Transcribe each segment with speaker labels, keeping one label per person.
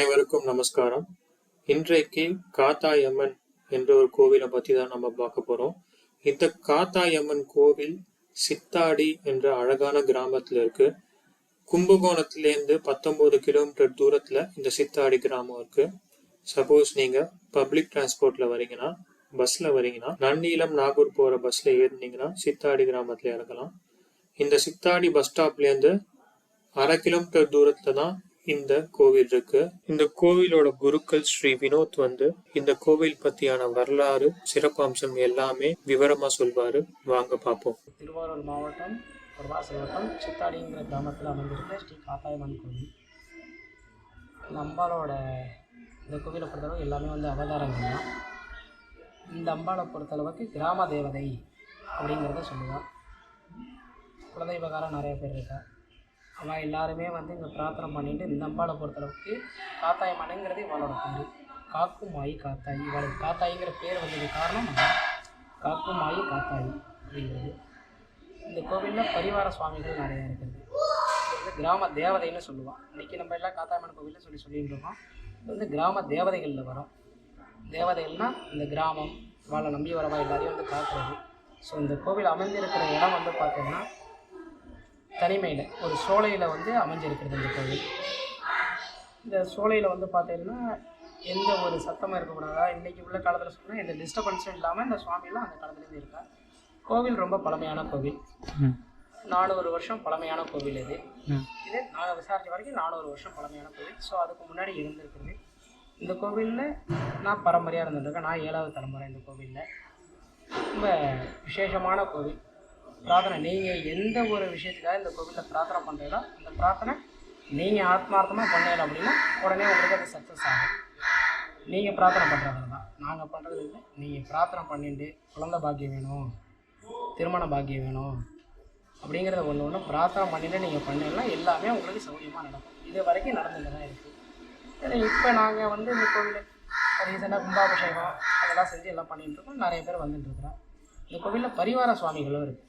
Speaker 1: அனைவருக்கும் நமஸ்காரம். இன்றைக்கு காத்தாயம்மன் என்ற ஒரு கோவிலை பற்றி தான் நம்ம பார்க்க போகிறோம் இந்த காத்தாயம்மன் கோவில் சித்தாடி என்ற அழகான கிராமத்தில் இருக்கு. கும்பகோணத்துலேருந்து பத்தொன்பது கிலோமீட்டர் தூரத்தில் இந்த சித்தாடி கிராமம் இருக்கு. சப்போஸ் நீங்கள் பப்ளிக் டிரான்ஸ்போர்ட்ல வரீங்கன்னா பஸ்ல வரீங்கன்னா நன்னிலம் நாகூர் போகிற பஸ்ல ஏறினீங்கன்னா சித்தாடி கிராமத்தில் இறங்கலாம். இந்த சித்தாடி பஸ் ஸ்டாப்லேருந்து அரை கிலோமீட்டர் தூரத்தில் தான் இந்த கோவில் இருக்கு இந்த கோவிலோட குருக்கள் ஸ்ரீ வினோத் வந்து இந்த கோவில் பத்தியான வரலாறு சிறப்பம்சம் எல்லாமே விவரமா சொல்வாரு. வாங்க பார்ப்போம்
Speaker 2: திருவாரூர் மாவட்டம் பிரபாஸ் வட்டம் சித்தாடிங்கிற கிராமத்தில் அமைந்திருக்க ஸ்ரீ காத்தாயம்மன் கோவில். நம்பாலோட இந்த கோவிலை பொறுத்தளவு எல்லாமே வந்து அவதாரங்கள் தான். இந்த அம்பாலை பொறுத்தளவுக்கு கிராம தேவதை அப்படிங்கிறத சொல்லுவாள் குலதெய்வகாரம் நிறைய பேர் இருக்கா? அவன் எல்லாருமே வந்து இங்கே பிரார்த்தனை பண்ணிட்டு இந்த அம்பாவை பொறுத்தளவுக்கு காத்தாயம்மனுங்கிறது இவளோட பேர். காக்கும் ஆயி காத்தாயி. இவளுக்கு காத்தாயிங்கிற பேர் வந்தது காரணம் காக்கும் மாயி காத்தாயி அப்படிங்கிறது. இந்த கோவிலில் பரிவார சுவாமிகள் நிறையா இருக்குது. இது வந்து கிராம தேவதைன்னு சொல்லுவான். இன்றைக்கி நம்ம எல்லாம் காத்தாயம்மன் கோவிலில் சொல்லி சொல்லிட்டு இருக்கோம். இது வந்து கிராம தேவதைகளில் வரும். தேவதைகள்னால் இந்த கிராமம் வாழை நம்பி வரவா எல்லாரையும் வந்து காக்கிறது. ஸோ இந்த கோவில் அமைந்திருக்கிற இடம் வந்து பார்த்தோம்னா தனிமையில் ஒரு சோலையில் வந்து அமைஞ்சிருக்கிறது இந்த கோவில். இந்த சோலையில் வந்து பார்த்தீங்கன்னா எந்த ஒரு சத்தமும் இருக்கக்கூடாதா? இன்றைக்கி உள்ள காலத்தில் சொன்னால் எந்த டிஸ்டர்பன்ஸும் இல்லாமல் இந்த சுவாமிலாம் அந்த காலத்துலேருந்து இருக்கா கோவில் ரொம்ப பழமையான கோவில். நானூறு வருஷம் பழமையான கோவில் இது. இது நாங்கள் விசாரித்த வரைக்கும் நானூறு வருஷம் பழமையான கோவில். ஸோ அதுக்கு முன்னாடி இருந்திருக்குது இந்த கோவிலில் நான் பரம்பரையாக இருந்துட்டுருக்கேன் நான் ஏழாவது தலைமுறை இந்த கோவிலில். ரொம்ப விசேஷமான கோவில். பிரார்த்தனை. நீங்கள் எந்த ஒரு விஷயத்துக்காக இந்த கோவிலில் பிரார்த்தனை பண்ணுறீங்களோ அந்த பிரார்த்தனை நீங்கள் ஆத்மார்த்தமாக பண்ணல அப்படின்னா உடனே உங்களுக்கு அது சக்ஸஸ் ஆகும். நீங்கள் பிரார்த்தனை பண்ணுறது தான். நாங்கள் பண்ணுறது இல்லை. நீங்கள் பிரார்த்தனை பண்ணிட்டு குழந்தை பாக்கியம் வேணும் திருமண பாக்கியம் வேணும் அப்படிங்கிறத ஒன்று ஒன்று பிரார்த்தனை பண்ணிட்டு நீங்கள் பண்ணீங்கன்னா எல்லாமே உங்களுக்கு சௌகரியமாக நடக்கும். இது வரைக்கும் நடந்துட்டு தான் இருக்குது இப்போ நாங்கள் வந்து இந்த கோவில் ரீசெண்டாக கும்பாபிஷேகம் அதெல்லாம் செஞ்சு எல்லாம் பண்ணிகிட்டு இருக்கோம். நிறைய பேர் வந்துட்டு இருக்கிறோம் இந்த கோவிலில் பரிவார சுவாமிகளும் இருக்குது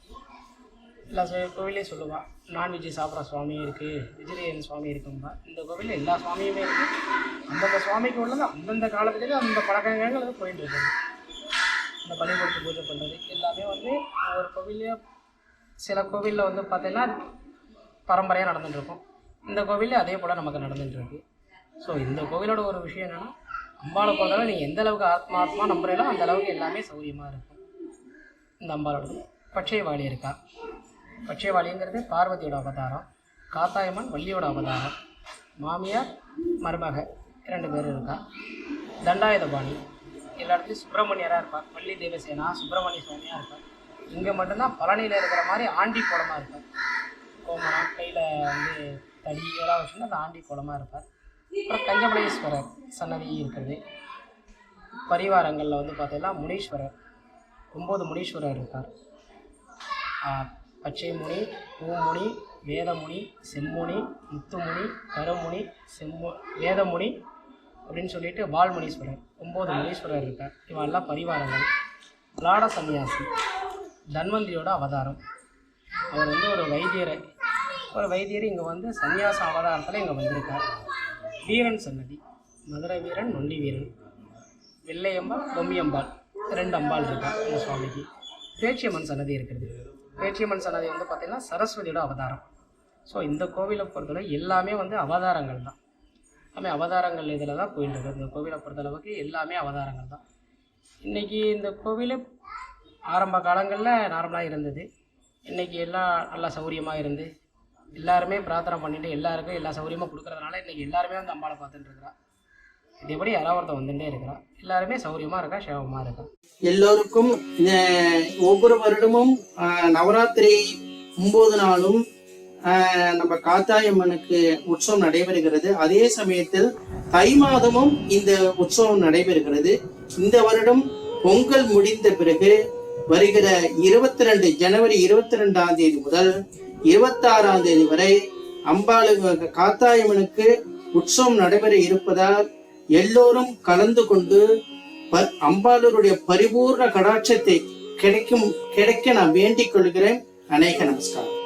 Speaker 2: எல்லா கோவிலையும் சொல்லுவாள் நான்வெஜ் சாப்பிட்ற சுவாமி இருக்குது வெஜிடேரியன் சுவாமி இருக்கும்பா. இந்த கோவிலில் எல்லா சுவாமியுமே இருக்குது அந்தந்த சுவாமிக்கு உள்ளது அந்தந்த காலத்துலேருந்து அந்த பழக்கங்கள் அது போயிட்டு இருக்குது இந்த பலி கொடுத்து பூஜை பண்ணுறது எல்லாமே வந்து ஒவ்வொரு கோவில்லையும் சில கோவிலில் வந்து பார்த்தீங்கன்னா பரம்பரையாக நடந்துட்டுருக்கும். இந்த கோவிலில் அதே போல் நமக்கு நடந்துட்டுருக்கு. ஸோ இந்த கோவிலோட ஒரு விஷயம் என்னென்னா அம்பாளை பொறுத்தவரை நீங்கள் எந்த அளவுக்கு ஆத்மாத்மா நம்புறீங்களோ அந்த அளவுக்கு எல்லாமே சௌகரியமாக இருக்கும். இந்த அம்பாளோட பச்சைவாளி இருக்கா? பச்சைவாளிங்கிறது பார்வதியோட அவதாரம் காத்தாயம்மன் வள்ளியோட அவதாரம் மாமியார் மருமக இரண்டு பேர் இருக்கா. தண்டாயுதபாணி எல்லா இடத்துலையும் சுப்பிரமணியராக இருப்பார். வள்ளி தேவசேனா சுப்பிரமணிய சுவாமியாக இருப்பார். இங்கே மட்டும்தான் பழனியில் இருக்கிற மாதிரி ஆண்டி கோலமாக இருப்பார். கோமணம் கையில் வந்து தடி இதெல்லாம் வச்சுருந்து அந்த ஆண்டி கோலமாக இருப்பார். அப்புறம் கஞ்சமலேஸ்வரர் சன்னதி இருக்கிறது. பரிவாரங்களில் வந்து பார்த்தீங்கன்னா முனீஸ்வரர் ஒம்பது முனீஸ்வரர் இருக்கார். பச்சைமுனி பூமுனி வேதமுனி செம்முனி முத்துமுனி கருமுனி செம்மு வேதமுனி அப்படின்னு சொல்லிட்டு பால்முனீஸ்வரர் ஒம்பது முனீஸ்வரர் இருக்கார். இவெல்லாம் பரிவாரங்கள். லாட சன்னியாசி தன்வந்தியோட அவதாரம். அவர் வந்து ஒரு வைத்தியர் ஒரு வைத்தியர் இங்கே வந்து சன்னியாச அவதாரத்தில் இங்கே வந்திருக்கார். வீரன் சன்னதி மதுரை வீரன் நொண்டி வீரன் வெள்ளையம்பாள் பொம்மியம்பாள் ரெண்டு அம்பாள் இருக்கா இந்த சுவாமிக்கு. பேச்சியம்மன் சன்னதி இருக்கிறது. பேச்சியம்மன் சன்னதி வந்து பார்த்திங்கன்னா சரஸ்வதியோட அவதாரம். ஸோ இந்த கோவிலை பொறுத்தளவு எல்லாமே வந்து அவதாரங்கள் தான். எல்லாமே அவதாரங்கள் இதில் தான் போயிட்டு இருக்குது இந்த கோவிலை பொறுத்தளவுக்கு எல்லாமே அவதாரங்கள் தான். இன்றைக்கி இந்த கோவில் ஆரம்ப காலங்களில் நார்மலாக இருந்தது. இன்றைக்கி எல்லாம் நல்லா சௌகரியமாக இருந்து எல்லாருமே பிரார்த்தனை பண்ணிட்டு எல்லாருக்கும் எல்லா சௌகரியமாக கொடுக்குறதுனால இன்றைக்கி எல்லாருமே வந்து அம்பாளை பார்த்துட்டு இருக்கிறா. இதேபடி யாராவது ஒருத்தன் வந்துட்டே இருக்கிறான். எல்லாருமே சௌரியமா இருக்கா சேவமா இருக்கா?
Speaker 3: எல்லோருக்கும் ஒவ்வொரு வருடமும் ஆஹ், நவராத்திரி ஒன்பது நாளும் ஆஹ், நம்ம காத்தாயம்மனுக்கு உற்சவம் நடைபெறுகிறது. அதே சமயத்தில் தை மாதமும் இந்த உற்சவம் நடைபெறுகிறது. இந்த வருடம் பொங்கல் முடிந்த பிறகு வருகிற இருபத்தி ரெண்டு ஜனவரி இருபத்தி ரெண்டாம் தேதி முதல் இருபத்தாறாம் தேதி வரை அம்பாளு காத்தாயம்மனுக்கு உற்சவம் நடைபெற இருப்பதால் எல்லோரும் கலந்து கொண்டு ப- அம்பாளருடைய பரிபூர்ண கடாட்சத்தை கிடைக்கும் கிடைக்க நான் வேண்டிக் கொள்கிறேன். அநேக நமஸ்காரம்.